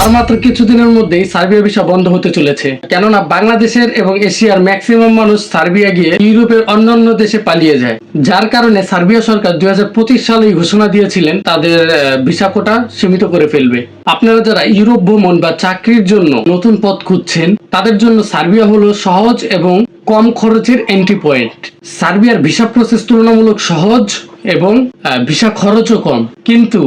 আর মাত্র কিছুদিনের মধ্যেই সার্বিয়া ভিসা বন্ধ হতে চলেছে। কেননা বাংলাদেশের এবং এশিয়ার ম্যাক্সিমাম মানুষ সার্বিয়া গিয়ে ইউরোপের অন্যান্য দেশে পালিয়ে যায়। যার কারণে সার্বিয়া সরকার দুই হাজার সালেই ঘোষণা দিয়েছিলেন, তাদের ভিসা কোটা সীমিত করে ফেলবে। আপনারা যারা ইউরোপ ভ্রমণ বা চাকরির জন্য নতুন পথ খুঁজছেন, তাদের জন্য সার্বিয়া হলো সহজ এবং কম খরচের এন্ট্রি পয়েন্ট সার্বিয়ার ভিসা প্রসেস তুলনামূলক সহজ এবং ভিসা খরচও কম। কিন্তু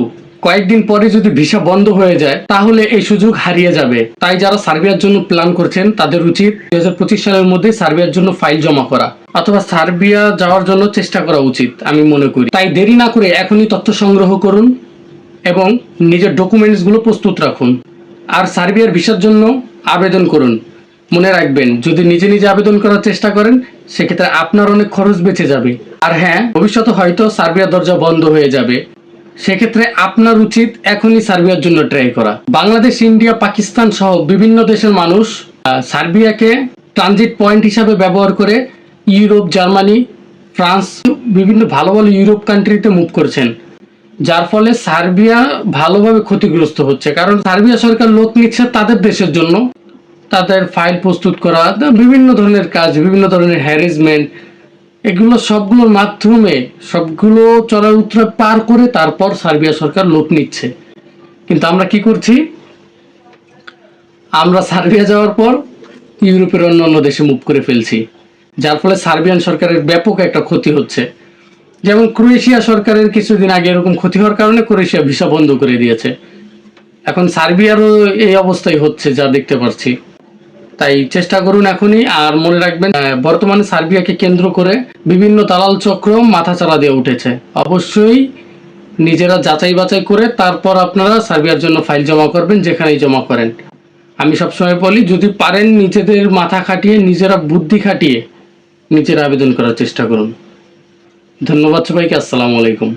কয়েকদিন পরে যদি ভিসা বন্ধ হয়ে যায়, তাহলে এই সুযোগ হারিয়ে যাবে। তাই যারা সার্বিয়ার জন্য প্ল্যান করছেন, তাদের উচিত দুই হাজার পঁচিশ সালের মধ্যে সার্বিয়ার জন্য ফাইল জমা করা, অথবা সার্বিয়া যাওয়ার জন্য চেষ্টা করা উচিত, আমি মনে করি। তাই দেরি না করে এখনই তথ্য সংগ্রহ করুন এবং নিজের ডকুমেন্টসগুলো প্রস্তুত রাখুন। আর সার্বিয়ার ভিসার জন্য আবেদন করুন। মনে রাখবেন, যদি নিজে নিজে আবেদন করার চেষ্টা করেন, সেক্ষেত্রে আপনার অনেক খরচ বেঁচে যাবে। আর হ্যাঁ ভবিষ্যতে হয়তো সার্বিয়ার দরজা বন্ধ হয়ে যাবে। সেক্ষেত্রে আপনার উচিত এখনই সার্বিয়ার জন্য ট্রাই করা। বাংলাদেশ, ইন্ডিয়া, পাকিস্তান সহ বিভিন্ন দেশের মানুষ সার্বিয়াকে ট্রানজিট পয়েন্ট হিসাবে ব্যবহার করে ইউরোপ, জার্মানি, ফ্রান্স বিভিন্ন ভালো ভালো ইউরোপ কান্ট্রিতে মুভ করছেন। যার ফলে সার্বিয়া ভালোভাবে ক্ষতিগ্রস্ত হচ্ছে। কারণ সার্বিয়া সরকার লোক নিচ্ছে তাদের দেশের জন্য। তাদের ফাইল প্রস্তুত করা, বিভিন্ন ধরনের কাজ, বিভিন্ন ধরনের হ্যারেসমেন্ট এগুলো সবগুলোর মাধ্যমে সবগুলো চড়াই উতরা পার করে তারপর সার্বিয়া সরকার লোক নিচ্ছে। কিন্তু আমরা কি করছি? আমরা সার্বিয়া যাওয়ার পর ইউরোপের অন্য অন্য দেশে মুভ করে ফেলছি। যার ফলে সার্বিয়ান সরকারের ব্যাপক একটা ক্ষতি হচ্ছে। যেমন ক্রোয়েশিয়া সরকারের কিছুদিন আগে এরকম ক্ষতি হওয়ার কারণে ক্রোয়েশিয়া ভিসা বন্ধ করে দিয়েছে। এখন সার্বিয়ারও এই অবস্থাই হচ্ছে, যা দেখতে পাচ্ছি তাই চেষ্টা করুন এখনই, আর মনে রাখবেন বর্তমানে সার্বিয়াকে কেন্দ্র করে বিভিন্ন দালাল চক্র মাথাচাড়া দিয়ে উঠেছে। অবশ্যই নিজেরা যাচাই বাছাই করে তারপর আপনারা সার্বিয়ার জন্য ফাইল জমা করবেন, যেখানেই জমা করেন। আমি সবসময় বলি, যদি পারেন নিজেদের মাথা খাটিয়ে, নিজেরা বুদ্ধি খাটিয়ে নিজেরা আবেদন করার চেষ্টা করুন। ধন্যবাদ সবাইকে, আসসালামু আলাইকুম।